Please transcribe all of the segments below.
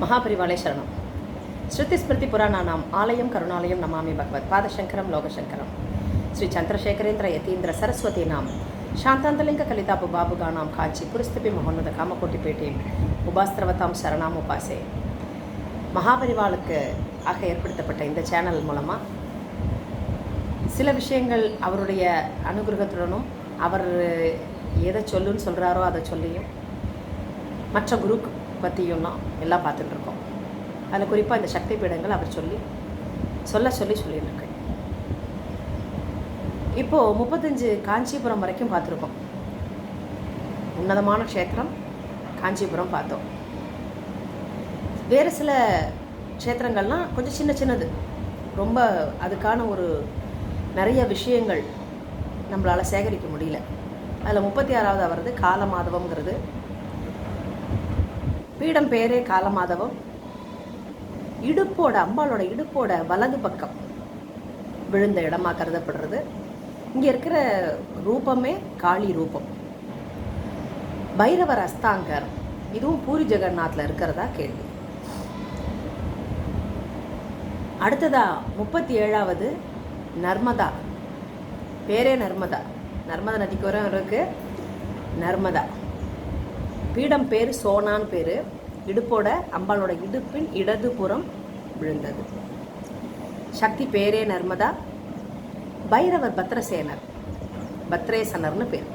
మహాపరివాళే శరణం శృతి స్మృతి పురాణానాం ఆలయం కరుణాలయం నమామి భగవత్ పాదశంకరం లోకశంకరం శ్రీ చంద్రశేఖరేంద్ర యతీంద్ర సరస్వతీనాం శాంతాంతలింగ కలితాపు బాబుగానాం కాచి పురస్థిపి மகோன்னத காமக்கோட்டிப்பேட்டை உபாஸ்திரவதாம் சரணாம் உபாசே மகாபரிவாளுக்கு ஆக ஏற்படுத்தப்பட்ட இந்த சேனல் மூலமாக சில விஷயங்கள் அவருடைய அனுகிரகத்துடனும் அவர் எதை சொல்லுன்னு சொல்கிறாரோ அதை சொல்லியும் மற்ற குரு பற்றியும்லாம் எல்லாம் பார்த்துட்ருக்கோம் அதில் குறிப்பாக இந்த சக்தி பீடங்கள் அவர் சொல்லி சொல்ல சொல்லி சொல்லிட்டு இப்போது முப்பத்தஞ்சு காஞ்சிபுரம் வரைக்கும் பார்த்துருக்கோம். உன்னதமான க்ஷேத்திரம் காஞ்சிபுரம் பார்த்தோம். வேறு சில க்ஷேத்திரங்கள்லாம் கொஞ்சம் சின்ன சின்னது. ரொம்ப அதுக்கான ஒரு நிறைய விஷயங்கள் நம்மளால் சேகரிக்க முடியல. அதில் முப்பத்தி ஆறாவது வருது காலமாதவங்கிறது பீடம் பேரே காலமாதவம். இடுப்போட அம்பாளோட இடுப்போட வலது பக்கம் விழுந்த இடமா கருதப்படுறது. இங்கே இருக்கிற ரூபமே காளி ரூபம். பைரவர் அஸ்தாங்கர் இதுவும் பூரி ஜெகநாத்தில் இருக்கிறதா கேள்வி. அடுத்ததா முப்பத்தி ஏழாவது நர்மதா. பேரே நர்மதா. நர்மதா நதிக்கு வர இருக்கு. நர்மதா. பீடம் பேர் சோனான் பேர். இடுப்போட அம்பாளோட இடுப்பின் இடதுபுறம் விழுந்தது. சக்தி பேரே நர்மதா. பைரவர் பத்ரசேனர். பத்ரேசனர்னு பேர்.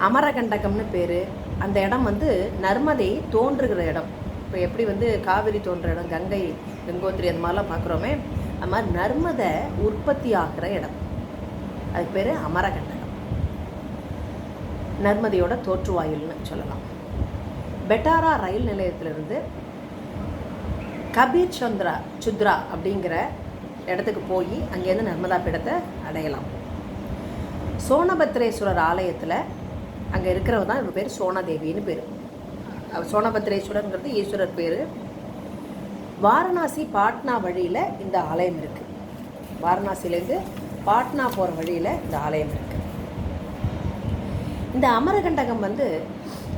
அமரகண்டகம்னு பேர். அந்த இடம் வந்து நர்மதை தோன்றுகிற இடம். இப்போ எப்படி வந்து காவிரி தோன்ற இடம் கங்கை கங்கோத்திரி அந்த மாதிரிலாம் பார்க்குறோமே அது மாதிரி நர்மதை உற்பத்தி ஆகிற இடம். அதுக்கு பேர் அமரகண்டம். நர்மதியோட தோற்றுவாயில்னு சொல்லலாம். பெட்டாரா ரயில் நிலையத்திலிருந்து கபீர் சந்திரா சுத்ரா அப்படிங்கிற இடத்துக்கு போய் அங்கேருந்து நர்மதா பீடத்தை அடையலாம். சோனபத்ரேஸ்வரர் ஆலயத்தில் அங்கே இருக்கிறவ தான் இவர் பேர் சோனாதேவின்னு பேர். சோனபத்ரேஸ்வரருங்கிறது ஈஸ்வரர் பேர். வாரணாசி பாட்னா வழியில் இந்த ஆலயம் இருக்குது வாரணாசிலேருந்து பாட்னா போகிற வழியில் இந்த ஆலயம் இருக்குது இந்த அமரகண்டகம் வந்து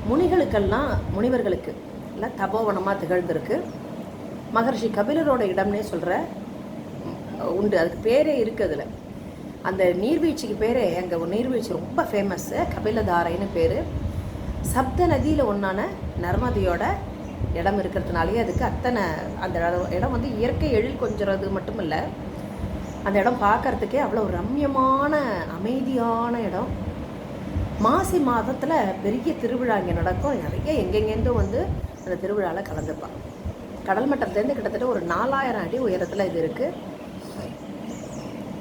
முனிகளுக்கெல்லாம் முனிவர்களுக்கு எல்லாம் தபோவனமாக திகழ்ந்திருக்கு. மகர்ஷி கபிலரோட இடம்னே சொல்கிற உண்டு. அதுக்கு பேரே இருக்குது அதில். அந்த நீர்வீழ்ச்சிக்கு பேரே அங்கே ஒரு நீர்வீழ்ச்சி ரொம்ப ஃபேமஸ்ஸு கபிலதாரைன்னு பேர். சப்த நதியில் ஒன்றான நர்மதியோட இடம் இருக்கிறதுனாலேயே அதுக்கு அத்தனை அந்த இடம் இடம் வந்து இயற்கை எழில் கொஞ்சிறது மட்டும் இல்லை அந்த இடம் பார்க்கறதுக்கே அவ்வளோ ரம்யமான அமைதியான இடம். மாசி மாதத்தில் பெரிய திருவிழா இங்கே நடக்கும். நிறைய எங்கெங்கேருந்தும் வந்து அந்த திருவிழாவில் கலந்துப்பாங்க. கடல் மட்டத்துலேருந்து கிட்டத்தட்ட ஒரு நாலாயிரம் அடி உயரத்தில் இது இருக்குது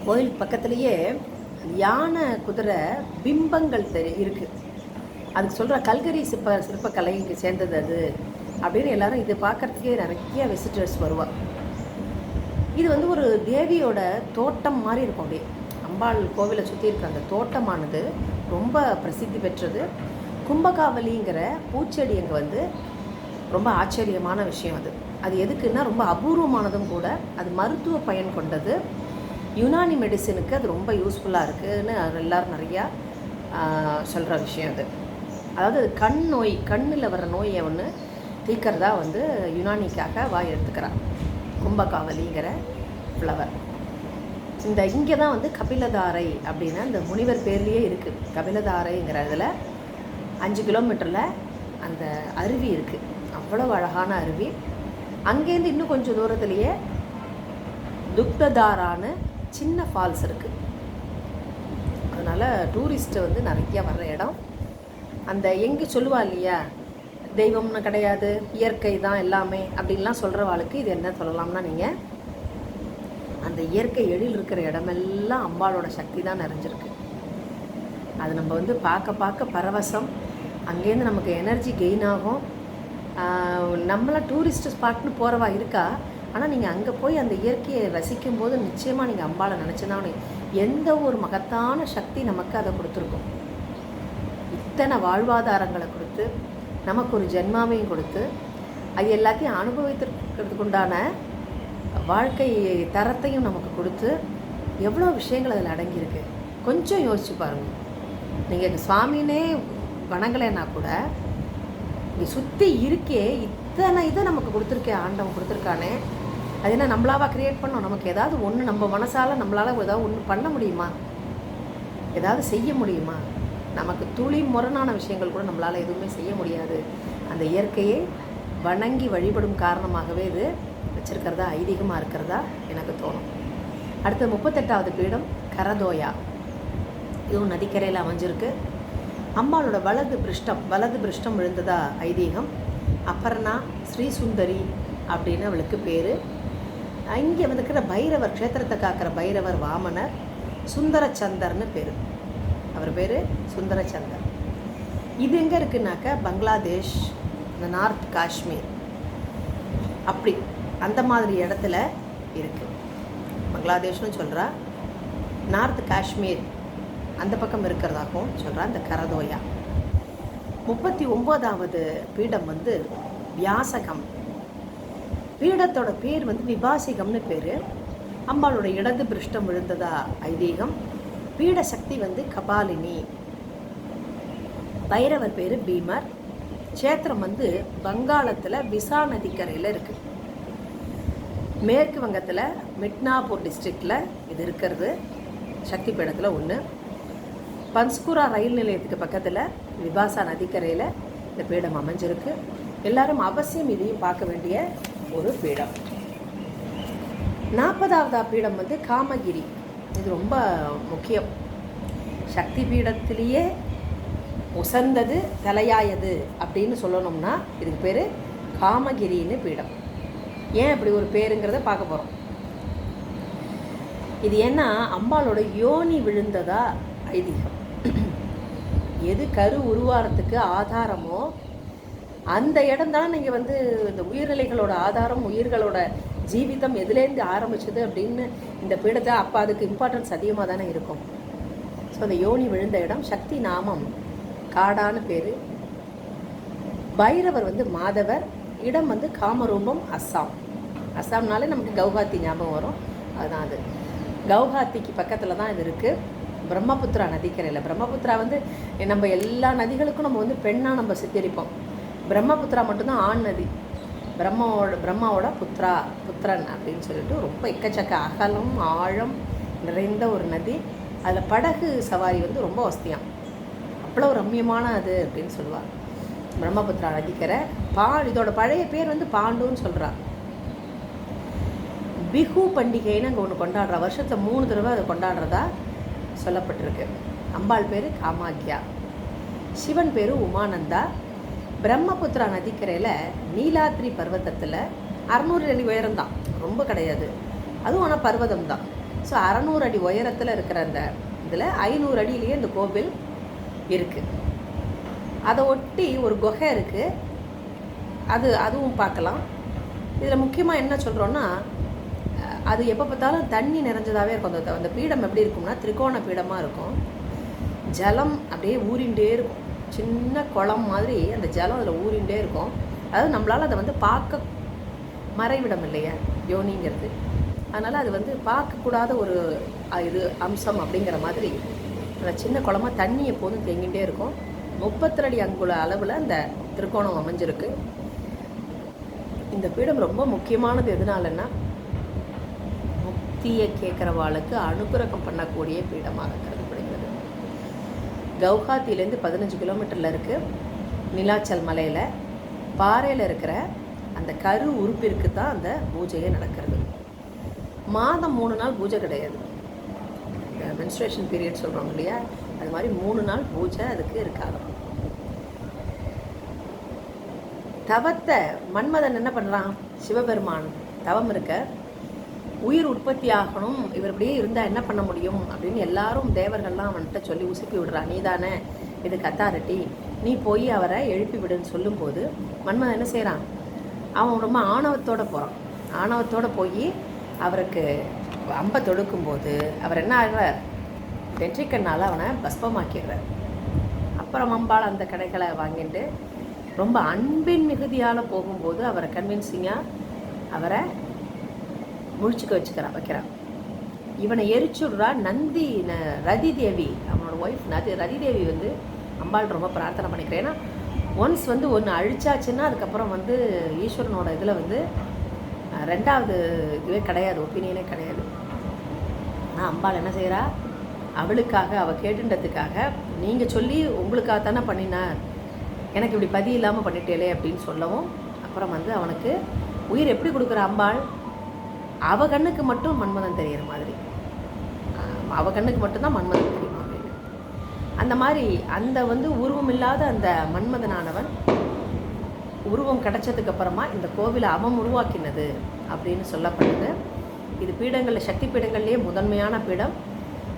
கோயில் பக்கத்துலேயே யானை குதிரை பிம்பங்கள் தெரி இருக்குது அதுக்கு சொல்கிற கல்கரி சிற்ப சிற்பக்கலை இங்கே சேர்ந்தது அது. அப்படின்னு எல்லாரும் இது பார்க்குறதுக்கே நிறைய விசிட்டர்ஸ் வருவாள் இது வந்து ஒரு தேவியோட தோட்டம் மாதிரி இருக்கும் அப்படியே. அம்பாள் கோவிலை சுற்றி இருக்க அந்த தோட்டமானது ரொம்ப பிரசித்தி பெற்றது. கும்பகாவலிங்கிற பூச்செடி அங்கே வந்து ரொம்ப ஆச்சரியமான விஷயம் அது. அது எதுக்குன்னா ரொம்ப அபூர்வமானதும் கூட அது மருத்துவ பயன் கொண்டது. யுனானி மெடிசனுக்கு அது ரொம்ப யூஸ்ஃபுல்லாக இருக்குதுன்னு எல்லோரும் நிறையா சொல்கிற விஷயம் அது. அதாவது கண் நோய் கண்ணில் வர நோயை ஒன்று தீக்கிறதா வந்து யுனானிக்காக வாய் எடுத்துக்கிறான் கும்பகாவலிங்கிற ஃப்ளவர் இந்த இங்கே தான் வந்து கபிலதாரை அப்படின்னா இந்த முனிவர் பேர்லேயே இருக்குது கபிலதாரைங்கிற இதில் அஞ்சு கிலோமீட்டரில் அந்த அருவி இருக்குது அவ்வளோ அழகான அருவி. அங்கேருந்து இன்னும் கொஞ்சம் தூரத்துலேயே துக்ததாரான்னு சின்ன ஃபால்ஸ் இருக்குது அதனால் டூரிஸ்ட்டு வந்து நிறையா வர்ற இடம். அந்த எங்கே சொல்லுவா இல்லையா? தெய்வம்னு கிடையாது இயற்கை தான் எல்லாமே அப்படின்லாம் சொல்கிறவாளுக்கு இது என்ன சொல்லலாம்னா நீங்கள் அந்த இயற்கை எழில் இருக்கிற இடமெல்லாம் அம்பாளோட சக்தி தான் நிறைஞ்சிருக்கு. அது நம்ம வந்து பார்க்க பார்க்க பரவசம். அங்கேருந்து நமக்கு எனர்ஜி கெயின் ஆகும். நம்மளாம் டூரிஸ்ட் ஸ்பாட்னு போகிறவா இருக்கா? ஆனால் நீங்கள் அங்கே போய் அந்த இயற்கையை ரசிக்கும் போது நிச்சயமாக நீங்கள் அம்பாளை நினச்சிதான். எந்த ஒரு மகத்தான சக்தி நமக்கு அதை கொடுத்துருக்கும். இத்தனை வாழ்வாதாரங்களை கொடுத்து நமக்கு ஒரு ஜென்மாவையும் கொடுத்து அது எல்லாத்தையும் அனுபவித்திருக்கிறதுக்கு உண்டான வாழ்க்கை தரத்தையும் நமக்கு கொடுத்து எவ்வளோ விஷயங்கள் அதில் அடங்கியிருக்கு. கொஞ்சம் யோசிச்சு பாருங்கள் நீங்கள் சுவாமினே வணங்கலைன்னா கூட இங்கே சுற்றி இருக்கே இத்தனை இதை நமக்கு கொடுத்துருக்கே ஆண்டவன் கொடுத்துருக்கானே. அது என்ன நம்மளாவா க்ரியேட் பண்ணோம்? நமக்கு ஏதாவது ஒன்று நம்ம மனசால் நம்மளால் ஏதாவது ஒன்று பண்ண முடியுமா? ஏதாவது செய்ய முடியுமா? நமக்கு துளி முரணான விஷயங்கள் கூட நம்மளால் எதுவுமே செய்ய முடியாது. அந்த இயற்கையை வணங்கி வழிபடும் காரணமாகவே இது வச்சுருக்கிறதா? ஐதீகமாக இருக்கிறதா? எனக்கு தோணும். அடுத்து முப்பத்தெட்டாவது பீடம் கரதோயா. இதுவும் நதிக்கரையில் அமைஞ்சிருக்கு. அம்பாளோட வலது பிருஷ்டம் வலது பிருஷ்டம் விழுந்ததா? ஐதீகம். அப்பர்ணா ஸ்ரீசுந்தரி அப்படின்னு அவளுக்கு பேர். இங்கே வந்துக்கிற பைரவர் க்ஷேத்திரத்தை காக்கிற பைரவர் வாமனர் சுந்தரச்சந்தர்னு பேர். அவர் பேர் சுந்தரச்சந்தர். இது எங்கே இருக்குன்னாக்கா பங்களாதேஷ் இந்த நார்த் காஷ்மீர். அப்படி. அந்த மாதிரி இடத்துல இருக்குது பங்களாதேஷ்னு சொல்கிறா நார்த் காஷ்மீர் அந்த பக்கம் இருக்கிறதாகவும் சொல்கிறா இந்த கரதோயா. முப்பத்தி ஒம்போதாவது பீடம் வந்து வியாசகம். பீடத்தோட பேர் வந்து விபாசிகம்னு பேர். அம்பாளோட இடது பிருஷ்டம் விழுந்ததா ஐதீகம். பீட சக்தி வந்து கபாலினி. பைரவர் பேர் பீமர். க்ஷேத்திரம் வந்து வங்காளத்தில் விசா நதிக்கரையில் இருக்குது மேற்கு வங்கத்தில் மிட்னாபூர் டிஸ்ட்ரிக்டில் இது இருக்கிறது. சக்தி பீடத்தில் ஒன்று பன்ஸ்குரா ரயில் நிலையத்துக்கு பக்கத்தில் விபாசா நதிக்கரையில் இந்த பீடம் அமைஞ்சிருக்கு. எல்லாரும் அவசியம் இதையும் பார்க்க வேண்டிய ஒரு பீடம். நாற்பதாவதா பீடம் வந்து காமகிரி. இது ரொம்ப முக்கியம். சக்தி பீடத்திலேயே உசந்தது தலையாயது அப்படின்னு சொல்லணும்னா இதுக்கு பேர் காமகிரின்னு பீடம். ஏன் அப்படி ஒரு பேருங்கிறத பார்க்க போகிறோம் இது ஏன்னா அம்பாளோட யோனி விழுந்ததா ஐதீகம். எது கரு உருவாரத்துக்கு ஆதாரமோ அந்த இடம் தான் நீங்கள் வந்து இந்த உயிர்நிலைகளோட ஆதாரம் உயிர்களோட ஜீவிதம் எதுலேருந்து ஆரம்பிச்சது அப்படின்னு இந்த பீடத்தை அப்போ அதுக்கு இம்பார்ட்டன்ஸ் அதிகமாக தானே இருக்கும். ஸோ அந்த யோனி விழுந்த இடம் சக்தி நாமம். காடான பேர். பைரவர் வந்து மாதவர். இடம் வந்து காமரூபம் அஸ்ஸாம் அஸ்ஸாம்னாலே நமக்கு கவுஹாத்தி ஞாபகம் வரும். அதுதான் அது. கவுஹாத்திக்கு பக்கத்தில் தான் இது இருக்குது பிரம்மபுத்திரா நதிக்கரையில். பிரம்மபுத்திரா வந்து நம்ம எல்லா நதிகளுக்கும் நம்ம வந்து பெண்ணாக நம்ம சித்தரிப்போம். பிரம்மபுத்திரா மட்டும்தான் ஆண் நதி. பிரம்மாவோட பிரம்மாவோட புத்ரா புத்திரன் அப்படின்னு சொல்லிட்டு ரொம்ப எக்கச்சக்க அகலம் ஆழம் நிறைந்த ஒரு நதி. அதில் படகு சவாரி வந்து ரொம்ப வசதியாம். அவ்வளோ ரம்மியமான அது அப்படின்னு சொல்லுவாள் பிரம்மபுத்திரா நதிக்கரை பா இதோட பழைய பேர் வந்து பாண்டுன்னு சொல்கிறா பிஹு பண்டிகைன்னு அங்கே ஒன்று கொண்டாடுறா. வருஷத்தில் மூணு தடவை அதை கொண்டாடுறதா சொல்லப்பட்டிருக்கு. அம்பாள் பேர் காமாக்கியா. சிவன் பேர் உமானந்தா. பிரம்மபுத்திரா நதிக்கரையில் நீலாத்ரி பர்வதத்தில் அறநூறு அடி உயரம் தான் ரொம்ப கிடையாது. அதுவும் ஆனால் பர்வதம் தான் ஸோ அறநூறு அடி உயரத்தில் இருக்கிற அந்த இதில் ஐநூறு அடியிலேயே இந்த கோவில் இருக்குது அதை ஒட்டி ஒரு குகை இருக்குது அது அதுவும் பார்க்கலாம். இதில் முக்கியமாக என்ன சொல்கிறோன்னா அது எப்போ பார்த்தாலும் தண்ணி நிறைஞ்சதாகவே இருக்கும். அந்த அந்த பீடம் எப்படி இருக்கும்னா திரிகோண பீடமாக இருக்கும். ஜலம் அப்படியே ஊறிண்டே இருக்கும். சின்ன குளம் மாதிரி அந்த ஜலம் அதில் ஊறிண்டே இருக்கும். அதாவது நம்மளால் அதை வந்து பார்க்க மறைவிடம் இல்லையா யோனிங்கிறது. அதனால் அது வந்து பார்க்கக்கூடாத ஒரு இது அம்சம் அப்படிங்கிற மாதிரி. அந்த சின்ன குளமாக தண்ணி எப்போதும் தேங்கிகிட்டே இருக்கும். முப்பத்திரடி அங்குல அளவில் அந்த திருக்கோணம் அமைஞ்சிருக்கு. இந்த பீடம் ரொம்ப முக்கியமானது எதனாலன்னா முக்தியை கேட்குறவாளுக்கு அனுகிரகம் பண்ணக்கூடிய பீடமாக கருதப்படுகிறது. கவுஹாத்திலேருந்து பதினஞ்சு கிலோமீட்டரில் இருக்குது நிலாச்சல் மலையில் பாறையில் இருக்கிற அந்த கரு உறுப்பிற்கு தான் அந்த பூஜையே நடக்கிறது. மாதம் மூணு நாள் பூஜை கிடையாது. மென்ஸ்ட்ரேஷன் பீரியட் சொல்கிறோம் இல்லையா? அது மாதிரி மூணு நாள் பூஜை அதுக்கு இருக்காது. தவத்தை மன்மதன் என்ன பண்ணுறான் சிவபெருமான் தவம் இருக்க உயிர் உற்பத்தி ஆகணும். இவர் இப்படியே இருந்தால் என்ன பண்ண முடியும்? அப்படின்னு எல்லாரும் தேவர்கள்லாம் அவன்கிட்ட சொல்லி உசுப்பி விடுறான். நீ தானே இது கத்தாரட்டி நீ போய் அவரை எழுப்பி விடுன்னு சொல்லும்போது மன்மதன் என்ன செய்கிறான் அவன் ரொம்ப ஆணவத்தோடு போகிறான் ஆணவத்தோடு போய் அவருக்கு அம்பை தொடுக்கும்போது அவர் என்ன ஆகிறார்? வெற்றிக்கண்ணால் அவனை பஸ்பமாக்கிடுறார். அப்புறம் அம்பாள் அந்த கடைகளை வாங்கிட்டு ரொம்ப அன்பின் மிகுதியால் போகும்போது அவரை கன்வின்சிங்காக அவரை முழிச்சுக்க வச்சுக்கிறான் வைக்கிறான் இவனை எரிச்சுடுறா நந்தி ரதி தேவி அவனோட ஒய்ஃப் நதி ரதி தேவி வந்து அம்பாள் ரொம்ப பிரார்த்தனை பண்ணிக்கிறேன் ஏன்னா ஒன்ஸ் வந்து ஒன்று அழிச்சாச்சுன்னா அதுக்கப்புறம் வந்து ஈஸ்வரனோட இதில் வந்து ரெண்டாவது இதுவே கிடையாது ஒப்பீனியனே கிடையாது. ஆனால் அம்பாள் என்ன செய்கிறா அவளுக்காக அவள் கேட்டுன்றதுக்காக நீங்கள் சொல்லி உங்களுக்காக தானே பண்ணினார். எனக்கு இப்படி பதி இல்லாமல் பண்ணிட்டேலே அப்படின்னு சொல்லவும் அப்புறம் வந்து அவனுக்கு உயிர் எப்படி கொடுக்குற அம்பாள்? அவ கண்ணுக்கு மட்டும் மன்மதன் தெரிகிற மாதிரி. அவ கண்ணுக்கு மட்டும்தான் மன்மதன் தெரியும் அப்படின்னு. அந்த மாதிரி அந்த வந்து உருவம் இல்லாத அந்த மன்மதனானவன் உருவம் கிடைச்சதுக்கு அப்புறமா இந்த கோவிலை அவன் உருவாக்கினது அப்படின்னு சொல்லப்படுது இது பீடங்களில் சக்தி பீடங்கள்லேயே முதன்மையான பீடம்.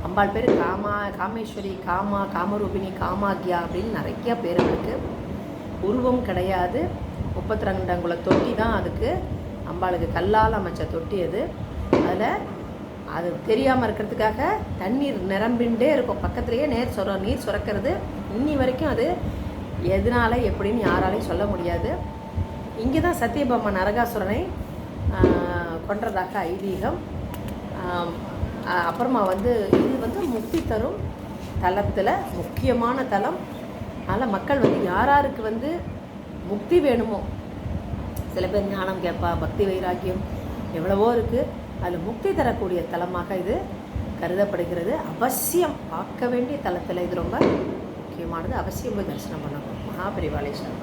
அம்பாள் பேர் காமா காமேஸ்வரி காமா காமரூபிணி காமாக்யா அப்படின்னு நிறைய பேர் இருக்குது உருவம் கிடையாது. முப்பத்தி ரெண்டங்குல தொட்டி தான் அதுக்கு. அம்பாளுக்கு கல்லால் அமைச்ச தொட்டி அது. அதில் அது தெரியாமல் இருக்கிறதுக்காக தண்ணீர் நிரம்பின்ண்டே இருக்கும். பக்கத்துலேயே நேர் சுர நீர் சுரக்கிறது. இன்னி வரைக்கும் அது எதனால எப்படின்னு யாராலையும் சொல்ல முடியாது. இங்கே தான் சத்தியபாமா நரகாசுரனை கொன்றதாக ஐதீகம். அப்புறமா வந்து இது வந்து முக்தி தரும் தலத்தில் முக்கியமான தலம் அதனால் மக்கள் வந்து யாராருக்கு வந்து முக்தி வேணுமோ? சில பேர் ஞானம் கேட்பா பக்தி வைராக்கியம் எவ்வளவோ இருக்குது அதில் முக்தி தரக்கூடிய தலமாக இது கருதப்படுகிறது. அவசியம் பார்க்க வேண்டிய தலத்தில் இது ரொம்ப முக்கியமானது. அவசியம் போய் தரிசனம் பண்ணணும். மகாபரிவாலேஸ்வரம்